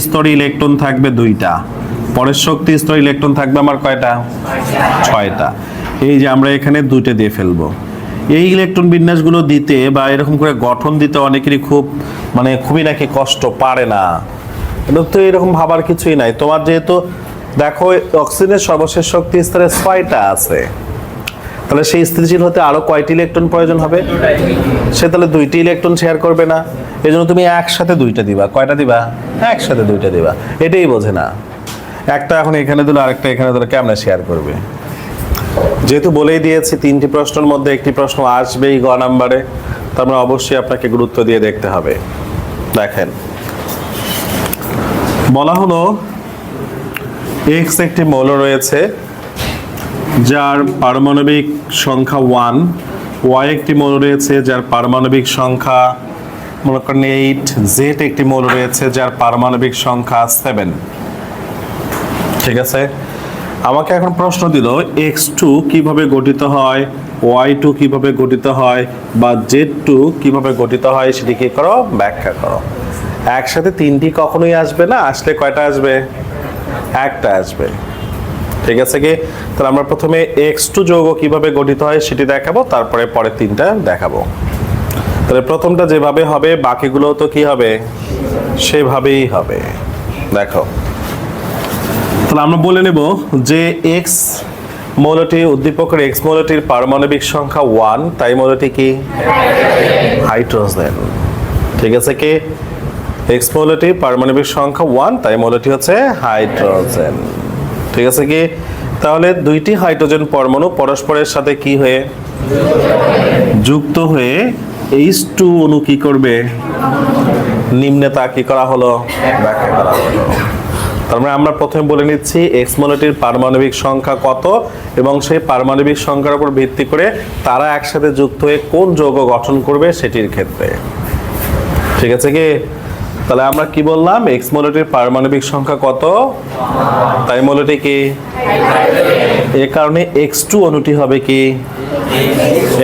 স্তরে ইলেকট্রন থাকবে দুইটা। পরের শক্তি স্তরে ইলেকট্রন থাকবে আমার কয়টা? ছয়টা। এই যে আমরা এখানে দুইটা দিয়ে ফেলব। এই ইলেকট্রন বিন্যাসগুলো দিতে বা এরকম করে গঠন দিতে অনেকেরই খুব মানে খুবই নাকি কষ্ট, পারে না। তো এরকম ভাবার কিছুই নাই। তোমার যেহেতু, দেখো, অক্সিজেনের সর্বশেষ শক্তি স্তরে ছয়টা আছে। তাহলে সেই স্থিতিশীল হতে আরও কয়টি ইলেকট্রন প্রয়োজন হবে? সে তাহলে দুইটি ইলেকট্রন শেয়ার করবে না। এই জন্য তুমি একসাথে দুইটা দিবা। কয়টা দিবা? একসাথে দুইটা দিবা। এটাই বোঝে না। একটা এখন এখানে দিল, আরেকটা এখানে দিল, কেমনে শেয়ার করবে? যেহেতু বলেই দিয়েছি, তিনটি প্রশ্নের মধ্যে একটি প্রশ্ন আসবেই গ নাম্বারে। তো আমরা অবশ্যই আপনাকে গুরুত্ব দিয়ে দেখতে হবে। দেখেন। বলা হলো এক্স একটি মৌল রয়েছে। যার পারমাণবিক সংখ্যা ওয়ান ওয়াই একটি মৌল রয়েছে, যার পারমাণবিক সংখ্যা, মনে করেন এইট জেড একটি মৌল রয়েছে, যার পারমাণবিক সংখ্যা সেভেন ঠিক আছে? আমাকে এখন প্রশ্ন দিল এক্স টু কীভাবে গঠিত হয় ওয়াই টু কীভাবে গঠিত হয়, বা জেড টু কীভাবে গঠিত হয়, সেটি কি করো, ব্যাখ্যা করো। একসাথে তিনটি কখনোই আসবে না? আসলে কয়টা আসবে? একটা আসবে। ঠিক আছে কি? তাহলে আমরা প্রথমে এক্স টু যৌগ কীভাবে গঠিত হয় সেটি দেখাবো, তারপরে পরের তিনটা দেখাবো। তাহলে প্রথমটা যেভাবে হবে বাকিগুলো তো কি হবে? সেভাবেই হবে। দেখো। তাহলে আমরা বলে নেব যে এক্স মৌলটি, উদ্দীপকের এক্স মৌলটির পারমাণবিক সংখ্যা ওয়ান তাই মৌলটি কি? হাইড্রোজেন। ঠিক আছে কি? এক্স মৌলটি পারমাণবিক সংখ্যা ওয়ান তাই মৌলটি হচ্ছে হাইড্রোজেন। ঠিক আছে কি? তাহলে দুইটি হাইড্রোজেন পরমাণু পরস্পরের সাথে কি হয়ে? যুক্ত হয়ে এইচ টু অণু কি করবে? নিম্নে তা কি করা হলো? ব্যাখ্যা করা হলো তার মানে আমরা প্রথমে বলে নিচ্ছি এক্স পারমাণবিক সংখ্যা কত এবং সেই পারমাণবিক সংখ্যার উপর ভিত্তি করে তারা একসাথে যুক্ত হয়ে কোন যৌগ গঠন করবে সেটির ক্ষেত্রে। ঠিক আছে কি? তাহলে আমরা কি বললাম? এক্স মৌলটির পারমাণবিক সংখ্যা কত? তাই মৌলটি কি? এ কারণে এক্স টু অনুটি হবে কি?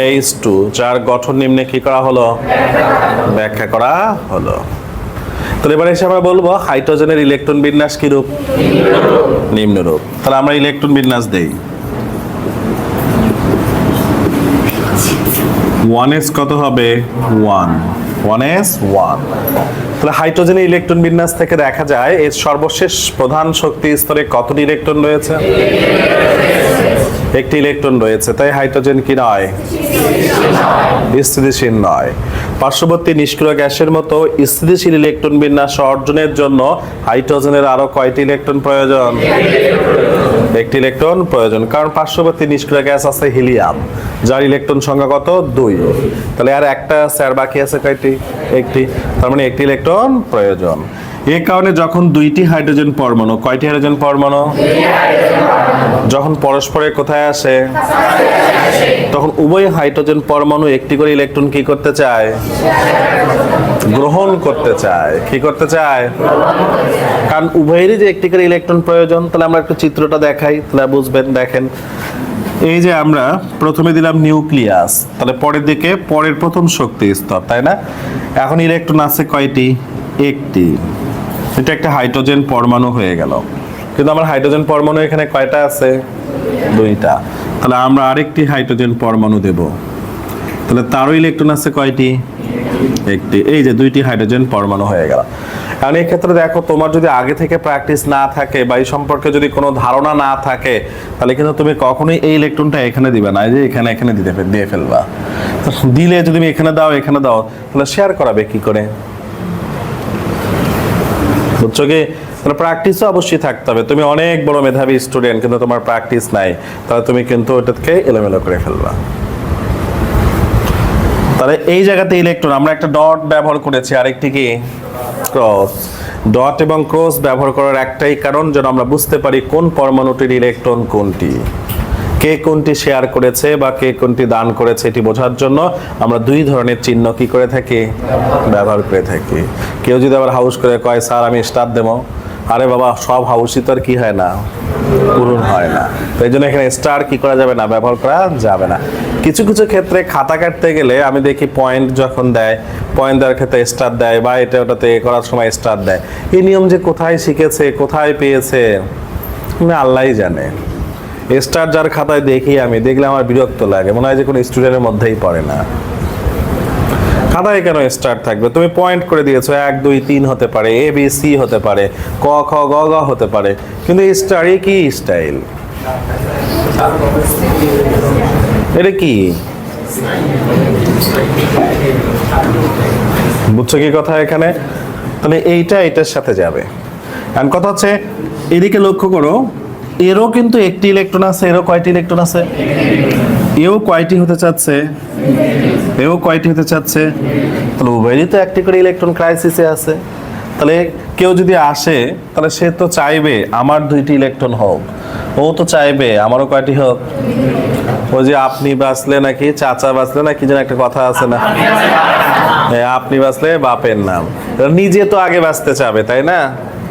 এইচ টু যার গঠন নিম্নে কি করা হলো? ব্যাখ্যা করা হলো। তাহলে এবার এসে আমরা বলব, হাইড্রোজেনের ইলেকট্রন বিন্যাস কি রূপ? নিম্নরূপ তাহলে আমরা ইলেকট্রন বিন্যাস দেই। ওয়ান এস কত হবে? ওয়ান ওয়ান এস ওয়ান তাহলে হাইড্রোজেনের ইলেকট্রন বিন্যাস থেকে দেখা যায় এর সর্বশেষ প্রধান শক্তি স্তরে কতটি ইলেকট্রন রয়েছে? একটি ইলেকট্রন রয়েছে, তাই হাইড্রোজেন কি নয়? স্থিতিশীল নয়। পার্শ্ববর্তী নিষ্ক্রিয় গ্যাসের মতো স্থিতিশীল ইলেকট্রন বিন্যাস অর্জনের জন্য হাইড্রোজেনের আরও কয়টি ইলেকট্রন প্রয়োজন? একটি ইলেকট্রন প্রয়োজন, কারণ পার্শ্ববর্তী নিষ্ক্রিয় গ্যাস আছে হিলিয়াম, যার ইলেকট্রন সংখ্যা কত দুই। তাহলে আর একটা স্যার বাকি আছে কয়টি? একটি। তার মানে একটি ইলেকট্রন প্রয়োজন। এ কারণে যখন দুইটি হাইড্রোজেন পরমাণু, কয়টি হাইড্রোজেন পরমাণু? যখন পরস্পরে কোথায় আসে? তখন উভয় হাইড্রোজেন পরমাণু একটি করে ইলেকট্রন কি করতে চায়? গ্রহণ করতে চায়। কি করতে চায়? কারণ উভয়েরই যে একটি করে ইলেকট্রন প্রয়োজন তাহলে আমরা একটু চিত্রটা দেখাই তাহলে বুঝবেন দেখেন। এই যে আমরা প্রথমে দিলাম নিউক্লিয়াস তাহলে পরের দিকে পরের প্রথম শক্তি স্তর তাই না? এখন ইলেকট্রন আছে কয়টি? একটি। এটা একটা হাইড্রোজেন পরমাণু হয়ে গেল। কিন্তু আমার হাইড্রোজেন পরমাণু এখানে কয়টা আছে? দুইটা। তাহলে আমরা আরেকটি হাইড্রোজেন পরমাণু দেব। তাহলে তারও ইলেকট্রন আছে কয়টি? একটি, এই যে দুইটি হাইড্রোজেন পরমাণু হয়ে গেল। কারণ এই ক্ষেত্রে দেখো, তোমার যদি আগে থেকে প্র্যাকটিস না থাকে বা এই সম্পর্কে যদি কোনো ধারণা না থাকে, তাহলে কিন্তু তুমি কখনোই এই ইলেকট্রনটা এখানে দিবে না যে এখানে এখানে দিতে দিয়ে ফেলবা। দিলে যদি তুমি এখানে দাও এখানে দাও, তাহলে শেয়ার করাবে কি করে? বুঝছ কি? তাহলে প্র্যাকটিসও অবশ্যই থাকতে হবে। তুমি অনেক বড় মেধাবী স্টুডেন্ট কিন্তু তোমার প্র্যাকটিস নাই। তাহলে তুমি কিন্তু ওটাকে এলোমেলো করে ফেলবা। তাহলে এই জায়গাতে ইলেকট্রন আমরা একটা ডট ব্যবহার করেছি, আরেকটি কি? ক্রস ডট এবং ক্রস ব্যবহার করার একটাই কারণ যেন আমরা বুঝতে পারি কোন পরমাণুটির ইলেকট্রন কোনটি। কে কোনটি শেয়ার করেছে বা কে কোনটি দান করেছে এটি বোঝার জন্য আমরা দুই ধরনের চিহ্ন কি করে থাকি? ব্যবহার করে থাকি। কেউ যদি আবার হাউস করে কয়, স্যার, আমি স্টার দেবো। আরে বাবা, সব হাউসই তো আর কি হয় না। পূরণ হয় না। তো এই জন্য এখানে স্টার কি করা যাবে না, ব্যবহার করা যাবে না। কিছু কিছু ক্ষেত্রে খাতা কাটতে গেলে আমি দেখি পয়েন্ট যখন দেয় পয়েন্ট দেওয়ার ক্ষেত্রে স্টার দেয় বা এটা ওটাতে করার সময় স্টার দেয়। এই নিয়ম যে কোথায় শিখেছে, কোথায় পেয়েছে আল্লাহই জানে। স্টার যার খাতায় দেখি আমি, দেখলে আমার বিরক্ত লাগে। মনে হয় যে কোনো স্টুডেন্টের মধ্যেই পড়ে না। খাতায় কেন স্টার থাকবে? তুমি পয়েন্ট করে দিয়েছ, এক, দুই, তিন হতে পারে এ বি সি হতে পারে, ক, খ, গ গ হতে পারে। কিন্তু স্টার এ কি স্টাইল এটা কি? বুঝছ কি কথা এখানে? তাহলে এইটা এটার সাথে যাবে। আর কথা হচ্ছে, এদিকে লক্ষ্য করো, এরও কিন্তু একটি ইলেকট্রন আছে, এরও কয়টি ইলেকট্রন আছে? এও কয়টি হতে চাচ্ছে? এও কয়টি হতে চাচ্ছে? তাহলে উভয়েরই তো একটি করে ইলেকট্রন ক্রাইসিসে আছে। তাহলে কেউ যদি আসে তাহলে সে তো চাইবে আমার দুইটি ইলেকট্রন হোক। ও তো চাইবে আমারও কয়টি হোক? ওই যে আপনি বাঁচলে নাকি চাচা বাঁচলে না কি যেন একটা কথা আছে না? হ্যাঁ, আপনি বাঁচলে বাপের নাম। নিজে তো আগে বাঁচতে চাবে তাই না?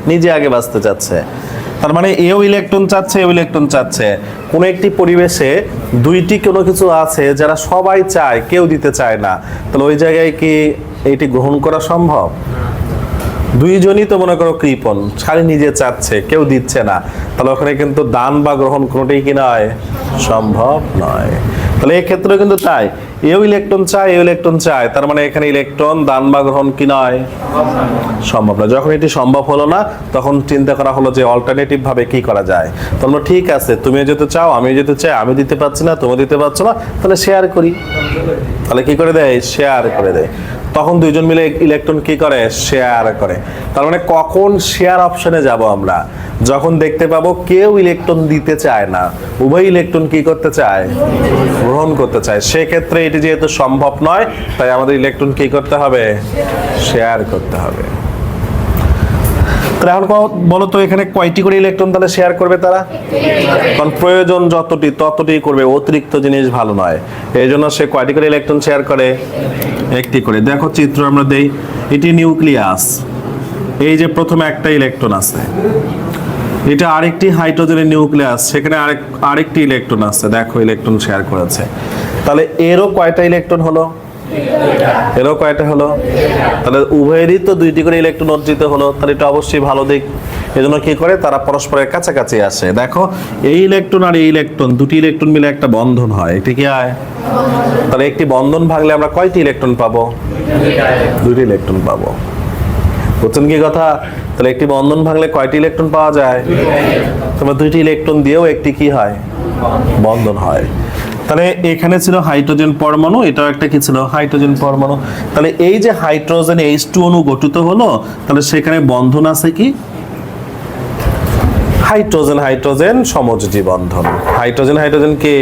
নিজে আগে বাঁচতে চাচ্ছে। তার মানে এও ইলেকট্রন চাচ্ছে, এও ইলেকট্রন চাচ্ছে। কোনো একটি পরিবেশে দুইটি কোনো কিছু আছে যারা সবাই চায়, কেউ দিতে চায় না। তাহলে ওই জায়গায় কি এটি গ্রহণ করা সম্ভব? দুইজনই তো মনে করো কৃপন, খালি নিজে চাচ্ছে, কেউ দিচ্ছে না। তাহলে ওখানে কিন্তু দান বা গ্রহণ কোনোটাই কি নয়? সম্ভব নয়। তাহলে এই ক্ষেত্রে কিন্তু তাই। এও ইলেকট্রন চায়, এও ইলেকট্রন চায়, তার মানে এখানে ইলেকট্রন, দান বা গ্রহণ কি নয়? সম্ভব না যখন এটি সম্ভব হলো না, তখন চিন্তা করা হলো যে অল্টারনেটিভ ভাবে কি করা যায়। তোমরা ঠিক আছে তুমি যেতে চাও আমি যেতে চাই আমি দিতে পারছি না তুমি দিতে পারছ না, তাহলে শেয়ার করি। তাহলে কি করে দেয়? শেয়ার করে দেয়। তখন দুইজন মিলে ইলেকট্রন কি করে? শেয়ার করে। তার মানে কখন শেয়ার অপশনে যাব আমরা? যখন দেখতে পাবো কেউ ইলেকট্রন দিতে চায় না। উভয় ইলেকট্রন কি করতে চায়? গ্রহণ করতে চায়। সেক্ষেত্রে এটি যেহেতু সম্ভব নয়, তাই আমাদের ইলেকট্রন কি করতে হবে? শেয়ার করতে হবে। তাহলে এখন বলো তো এখানে কয়টি করে ইলেকট্রন তাহলে শেয়ার করবে তারা? কারণ প্রয়োজন যতটি ততটি করবে। অতিরিক্ত জিনিস ভালো নয়। এই জন্য সে কয়টি করে ইলেকট্রন শেয়ার করে? একটি করে। দেখো চিত্র আমরা দেই, এটি নিউক্লিয়াস। এই যে প্রথমে একটা ইলেকট্রন আছে। এটা আরেকটি হাইড্রোজেনের নিউক্লিয়াস, সেখানে আরেক, আরেকটি ইলেকট্রন আছে। দেখো ইলেকট্রন শেয়ার করেছে। তাহলে এরও কয়টা ইলেকট্রন হলো? এরও কয়টা হলো? তাহলে উভয়েরই তো দুইটি করে ইলেকট্রন অর্জিত হলো, তাহলে এটা অবশ্যই ভালো দিক। এজন্য কি করে? তারা পরস্পরের কাছাকাছি আসে। দেখো, এই ইলেকট্রন আর এই ইলেকট্রন, দুটি ইলেকট্রন মিলে একটা বন্ধন হয়। এটি কি হয় তাহলে একটি বন্ধন ভাগলে আমরা কয়টি ইলেকট্রন পাবো? দুটি ইলেকট্রন পাবো। বুঝছেন কি কথা? তাহলে একটি বন্ধন ভাঙলে কয়টি ইলেকট্রন পাওয়া যায়? তোমার দুইটি ইলেকট্রন দিয়েও একটি কি হয়? বন্ধন হয়। তাহলে এখানে ছিল হাইড্রোজেন পরমাণু, এটাও একটা কি ছিল? হাইড্রোজেন পরমাণু। তাহলে এই যে হাইড্রোজেন এইচ টু অণু গঠিত হলো, তাহলে সেখানে বন্ধন আছে কি? হাইড্রোজেন হাইড্রোজেন সমযোজী বন্ধন। হাইড্রোজেন হাইড্রোজেন কে?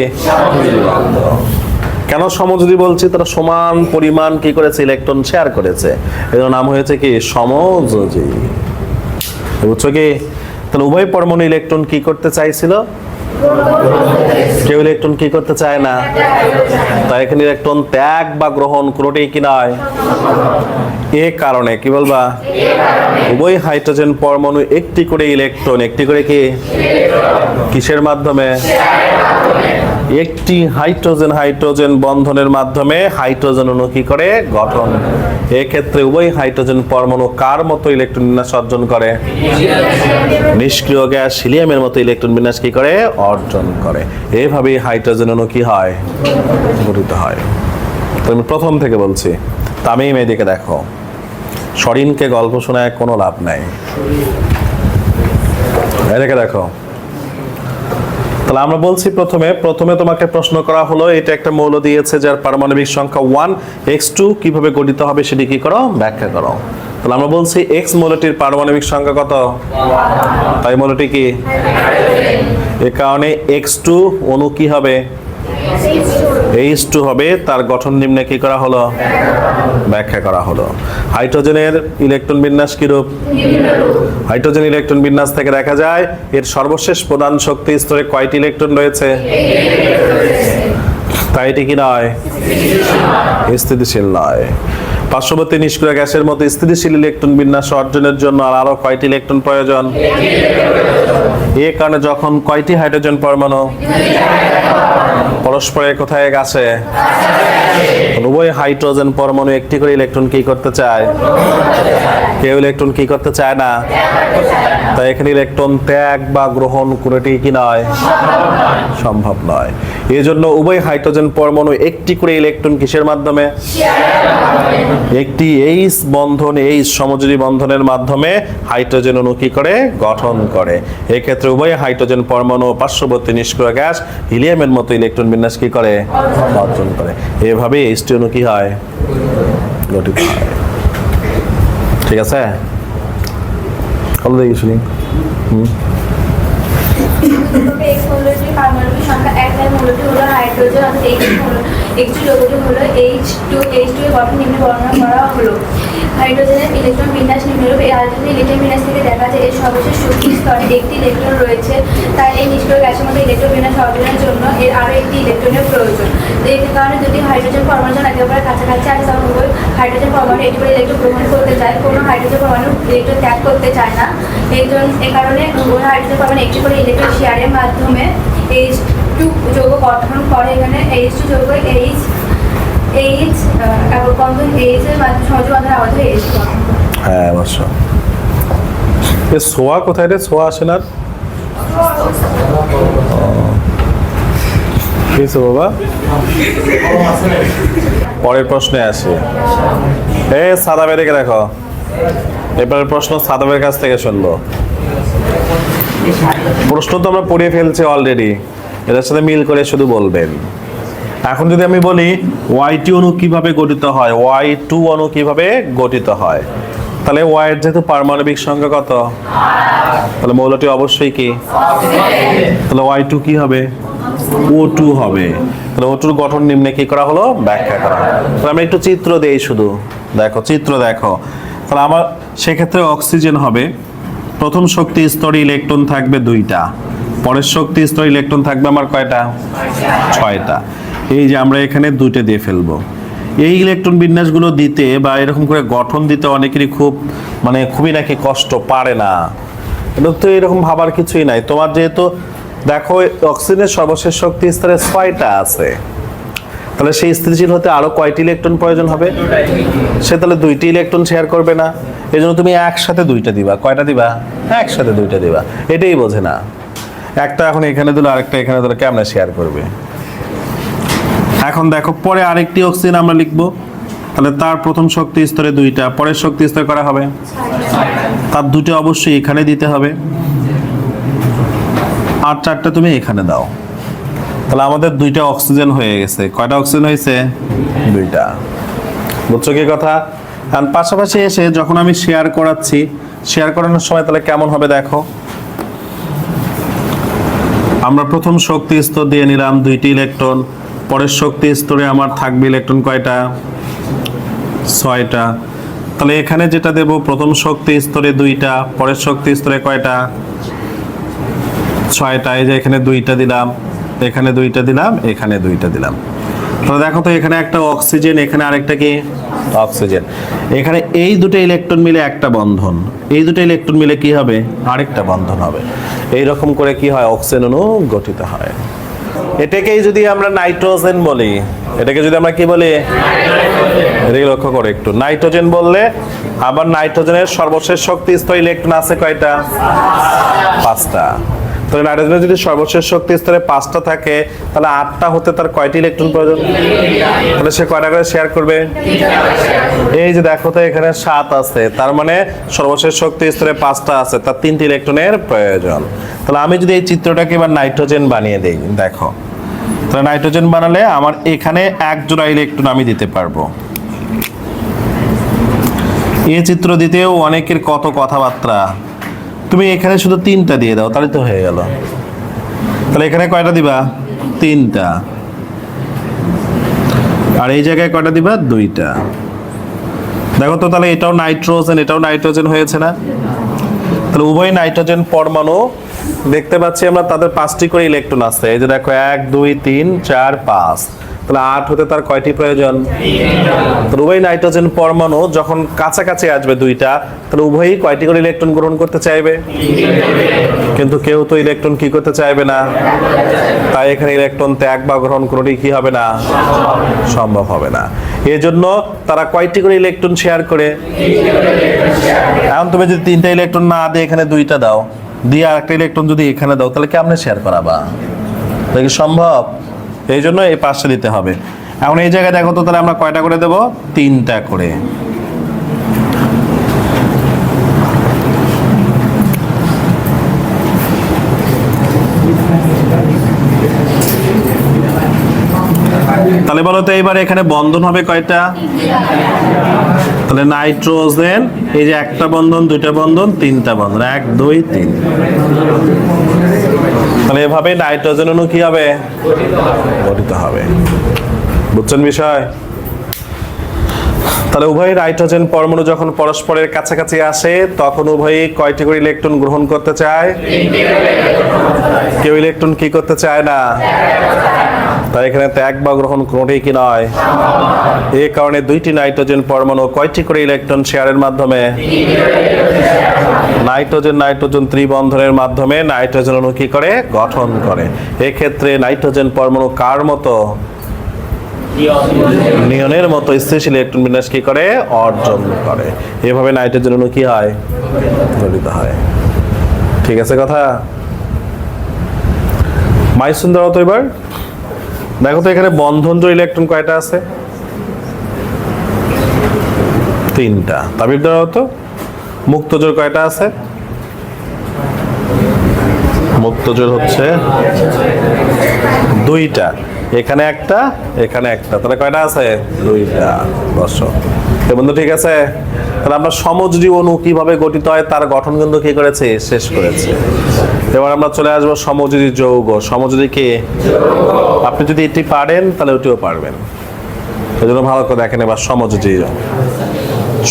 কেন সমযোজী বলছি? তারা সমান পরিমাণ কি করেছে? ইলেকট্রন শেয়ার করেছে। এর নাম হয়েছে কি? সমযোজী। বুঝছ কি? তাহলে উভয় পরমাণু ইলেকট্রন কি করতে চাইছিল? কেউ ইলেকট্রন কি করতে চায় না তাই এখানে ইলেকট্রন ত্যাগ বা গ্রহণ কোনোটাই কি নয়। এ কারণে, কি বলবা? উভয় হাইড্রোজেন পরমাণু একটি করে ইলেকট্রন, একটি করে কি? কিসের মাধ্যমে? একটি হাইড্রোজেন হাইড্রোজেন বন্ধনের মাধ্যমে হাইড্রোজেন অণু কি করে? গঠন। এক্ষেত্রে উভয় হাইড্রোজেন পরমাণু কার মতো ইলেকট্রন বিন্যাস অর্জন করে? নিষ্ক্রিয় গ্যাস হিলিয়ামের মতো ইলেকট্রন বিন্যাস কি করে? অর্জন করে। এইভাবেই হাইড্রোজেন অণু কি হয়? গঠিত হয়। আমি প্রথম থেকে বলছি। তামিম, এদিকে দেখো। সরিনকে গল্প শোনায় কোনো লাভ নাই। এদিকে দেখো। তাহলে আমরা বলছি প্রথমে প্রথমে তোমাকে প্রশ্ন করা হলো, এটা একটা মৌল দিয়েছে যার পারমাণবিক সংখ্যা ওয়ান এক্স টু কীভাবে গঠিত হবে সেটি কি করো? ব্যাখ্যা করো। তাহলে আমরা বলছি এক্স মৌলটির পারমাণবিক সংখ্যা কত? তাই মৌলটি কি? এ কারণে এক্স টু অনু কি হবে? এইচ টু হবে, তার গঠন নিম্নে কি করা হলো? ব্যাখ্যা করা হলো। হাইড্রোজেনের ইলেকট্রন বিন্যাস কিরূপ? হাইড্রোজেন ইলেকট্রন বিন্যাস থেকে দেখা যায়, এর সর্বশেষ প্রধান শক্তি স্তরে কয়টি ইলেকট্রন রয়েছে? তাই এটি কি নয়? স্থিতিশীল নয়। পার্শ্ববর্তী নিষ্ক্রিয় গ্যাসের মতো স্থিতিশীল ইলেকট্রন বিন্যাস অর্জনের জন্য আর আরও কয়টি ইলেকট্রন প্রয়োজন? এ কারণে যখন কয়টি হাইড্রোজেন পরমাণু? পরস্পরের কোথায় গেছে উভয় হাইড্রোজেন পরমাণু একটি করে ইলেকট্রন কি করতে চায়? কেউ ইলেকট্রন কি করতে চায় না? তাই এখানে ইলেকট্রন ত্যাগ বা গ্রহণ কোনোটি কি নয়? সম্ভব নয়। এই জন্য উভয় হাইড্রোজেন পরমাণু একটি করে ইলেকট্রন কিসের মাধ্যমে? একটি এইচ বন্ধন, এইচ সমযোজী বন্ধনের মাধ্যমে হাইড্রোজেন অণু কি করে? গঠন করে। এক্ষেত্রে উভয় হাইড্রোজেন পরমাণু পার্শ্ববর্তী নিষ্ক্রিয় গ্যাস হিলিয়ামের মতো ইলেকট্রন বিন্যাস কি করে? অর্জন করে। এভাবে এইচটি অনু কি হয়? গঠিত হয়। ঠিক আছে? কল দেখি শুনি পারমাণবিক সংখ্যা এক হলো হাইড্রোজেন একটি যৌগটি হলো এইচ টু এইচ টু এর গঠন নিম্নে বর্ণনা করা হলো। হাইড্রোজেনের ইলেকট্রন বিন্যাস নিম্নরূপ এই হাইড্রোজেনের ইলেকট্রন বিন্যাস থেকে দেখা যায় এর সর্বশেষ শক্তি স্তরে একটি ইলেকট্রন রয়েছে। তাই এই নিষ্ক্রিয় গ্যাসের মধ্যে ইলেকট্রন বিন্যাস অর্জনের জন্য এর আরও একটি ইলেকট্রনের প্রয়োজন। তো এই কারণে দুটি হাইড্রোজেন পরমাণু একেবারে কাছাকাছি আছে তখন হাইড্রোজেন পরমাণু একটি করে ইলেকট্রন গ্রহণ করতে চায়। কোনো হাইড্রোজেন পরমাণু ইলেকট্রন ত্যাগ করতে চায় না। এই জন্য এ কারণে হাইড্রোজেন পরমাণু একটি করে ইলেকট্রন শেয়ারের মাধ্যমে এইচ টু যৌগ গঠন করে এখানে এইচ টু যৌগ এইচ এইচ এবং এইচ এর মাধ্যমে সহজ এইচ হ্যাঁ অবশ্য এ সোয়া কোথায় রে? সোয়া আসে না? বাবা? পরের প্রশ্নে আসি। এ সাদা বেরিকে দেখো। এবারের প্রশ্ন সাদাবের কাছ থেকে শুনব। প্রশ্ন তো আমরা পড়িয়ে ফেলছি অলরেডি এটার সাথে মিল করে শুধু বলবেন। এখন যদি আমি বলি ওয়াই টু অণু কীভাবে গঠিত হয়? ওয়াই টু অণু কীভাবে গঠিত হয়? তাহলে ওয়াই এর যেহেতু পারমাণবিক সংখ্যা কত? তাহলে মৌলটি অবশ্যই কি? তাহলে ওয়াই টু কি হবে? ও টু হবে। তাহলে ও টুর গঠন নিম্নে কি করা হলো? ব্যাখ্যা করা হলো। তাহলে আমরা একটু চিত্র দেই শুধু। দেখো, চিত্র দেখো। তাহলে আমার, সেক্ষেত্রে অক্সিজেন হবে। প্রথম শক্তি স্তরে ইলেকট্রন থাকবে দুইটা। পরের শক্তি স্তর ইলেকট্রন থাকবে আমার কয়টা? ছয়টা। এই যে আমরা এখানে দুইটা দিয়ে ফেলব। এই ইলেকট্রন বিন্যাসগুলো দিতে বা এরকম করে গঠন দিতে অনেকেরই খুব মানে খুবই নাকি কষ্ট, পারে না। তো এরকম ভাবার কিছুই নাই। তোমার যেহেতু, দেখো, অক্সিজেনের সর্বশেষ শক্তি স্তরে ছয়টা আছে। তাহলে সেই স্থিতিশীল হতে আরও কয়টি ইলেকট্রন প্রয়োজন হবে? সে তাহলে দুইটি ইলেকট্রন শেয়ার করবে না। এই জন্য তুমি একসাথে দুইটা দিবা। কয়টা দিবা? একসাথে দুইটা দিবা। এটাই বোঝে না। একটা এখন এখানে দিলে, আরেকটা এখানে দিলে, কেমনে শেয়ার করবে? এখন দেখো, পরে আরেকটি অক্সিজেন আমরা লিখব। তাহলে তার প্রথম শক্তি স্তরে দুইটা, পরের শক্তি স্তরে করা হবে? তার দুটো অবশ্যই এখানে দিতে হবে। আর চারটা তুমি এখানে দাও। তাহলে আমাদের দুইটা অক্সিজেন হয়ে গেছে। কয়টা অক্সিজেন হয়েছে? দুইটা। বুঝছ কি কথা? আর পাশাপাশি এসে যখন আমি শেয়ার করাচ্ছি শেয়ার করানোর সময় তাহলে কেমন হবে দেখো? আমরা প্রথম শক্তি স্তর দিয়ে নিলাম দুইটি ইলেকট্রন, পরের শক্তি স্তরে আমার থাকবে ইলেকট্রন কয়টা? ছয়টা। তাহলে এখানে যেটা দেব, প্রথম শক্তি স্তরে দুইটা, পরের শক্তি স্তরে কয়টা? ছয়টা। এই যে এখানে দুইটা দিলাম, এখানে দুইটা দিলাম, এখানে দুইটা দিলাম। তাহলে দেখো তো এখানে একটা অক্সিজেন, এখানে আরেকটা কি? অক্সিজেন। এখানে এই দুটো ইলেকট্রন মিলে একটা বন্ধন। এই দুটো ইলেকট্রন মিলে কি হবে? আরেকটা বন্ধন হবে। এই রকম করে কি হয়? অক্সিজেন অণু গঠিত হয়। এটাকেই যদি আমরা নাইট্রোজেন বলি, এটাকে যদি আমরা কি বলি? এটাকে লক্ষ্য করে একটু। নাইট্রোজেন বললে আবার নাইট্রোজেনের সর্বশেষ শক্তি স্তর ইলেকট্রন আছে কয়টা? পাঁচটা। তাহলে নাইট্রোজেনের যদি সর্বশেষ শক্তি স্তরে পাঁচটা থাকে, তাহলে আটটা হতে তার কয়টি ইলেকট্রন প্রয়োজন? তাহলে সে কয়টা করে শেয়ার করবে? এই যে দেখো তো এখানে সাত আছে, তার মানে সর্বশেষ শক্তি স্তরে পাঁচটা আছে, তার তিনটি ইলেকট্রনের প্রয়োজন। তাহলে আমি যদি এই চিত্রটাকে এবার নাইট্রোজেন বানিয়ে দেই, দেখো। তাহলে নাইট্রোজেন বানালে আমার এখানে এক জোড়া ইলেকট্রন আমি দিতে পারব। এই চিত্র দিতেও অনেকের কত কথাবার্তা। তুমি এখানে শুধু তিনটা দিয়ে দাও, তাহলে তো হয়ে গেল। তাহলে এখানে কয়টা দিবা? তিনটা। আর এই জায়গায় কয়টা দিবা? দুইটা। দেখো তো তাহলে এটাও নাইট্রোজেন এটাও নাইট্রোজেন হয়েছে না? তাহলে উভয় নাইট্রোজেন পরমাণু, দেখতে পাচ্ছি আমরা তাদের পাঁচটি করে ইলেকট্রন আছে। এই যে দেখো, এক, দুই, তিন, চার, পাঁচ। তাহলে আট হতে তার কয়টি প্রয়োজন? তাহলে উভয় নাইট্রোজেন পরমাণু যখন কাছাকাছি আসবে দুইটা, তাহলে উভয়ই কয়টি করে ইলেকট্রন গ্রহণ করতে চাইবে? কিন্তু কেউ তো ইলেকট্রন কি করতে চাইবে না। তাই এখানে ইলেকট্রন ত্যাগ বা গ্রহণ কোনোটি কি হবে না? সম্ভব হবে না। এজন্য তারা কয়টি করে ইলেকট্রন শেয়ার করে? এখন তুমি যদি তিনটা ইলেকট্রন না দিয়ে এখানে দুইটা দাও, দিয়ে আরেকটা ইলেকট্রন যদি এখানে দাও, তাহলে কেমনে শেয়ার করাবা? এটা কি সম্ভব? এই জন্য এই পাঁচটা দিতে হবে। এখন এই জায়গায় দেখো তো তাহলে আমরা কয়টা করে দেব? তিনটা করে। তাহলে বলো তো এইবার এখানে বন্ধন হবে কয়টা? তাহলে নাইট্রোজেন, এই যে একটা বন্ধন, দুইটা বন্ধন, তিনটা বন্ধন, এক, দুই, তিন। তাহলে এভাবে নাইট্রোজেন অণু কি হবে? গঠিত হবে। বুঝছেন বিষয়? তাহলে উভয় নাইট্রোজেন পরমাণু যখন পরস্পরের কাছাকাছি আসে, তখন উভয়ই কয়টি করে ইলেকট্রন গ্রহণ করতে চায়? কেউ ইলেকট্রন কি করতে চায় না? তাই এখানে ত্যাগ বা গ্রহণ কোনোটাই কি নয়? এই কারণে দুইটি নাইট্রোজেন পরমাণু কয়টি করে ইলেকট্রন শেয়ারের মাধ্যমে? নাইট্রোজেন নাইট্রোজেন ত্রিবন্ধনের মাধ্যমে নাইট্রোজেন অণু কি করে? গঠন করে। এক্ষেত্রে নাইট্রোজেন পরমাণু কার মতো? নিয়নের মতো স্থিতিশীল ইলেকট্রন বিন্যাস কি করে? অর্জন করে। এভাবে নাইট্রোজেন অণু কি হয়? গঠিত হয়। ঠিক আছে কথা? মাই সুন্দর তো এবার। দেখো তো এখানে বন্ধন ইলেকট্রন কয়টা আছে? তিনটা। তাবির দ্বারা হতো? মুক্তজোর কয়টা আছে? মুক্তজোর হচ্ছে দুইটা। এখানে একটা এখানে একটা। তাহলে কয়টা আছে? দুইটা। বর্ষ এ বন্ধু, ঠিক আছে? তাহলে আমরা সমযোজী অণু কীভাবে গঠিত হয়, তার গঠন কিন্তু কি করেছে? শেষ করেছে। এবার আমরা চলে আসব সমযোজী যৌগ। সমযোজী কে? আপনি যদি এটি পারেন, তাহলে ওটিও পারবেন। এই জন্য ভালো করে দেখেন এবার সমযোজী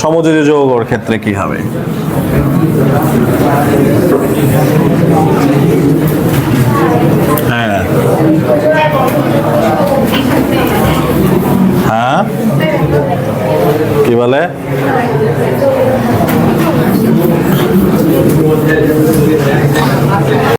সমযোজী যৌগর ক্ষেত্রে কি হবে? হ্যাঁ। হ্যাঁ? कि बोले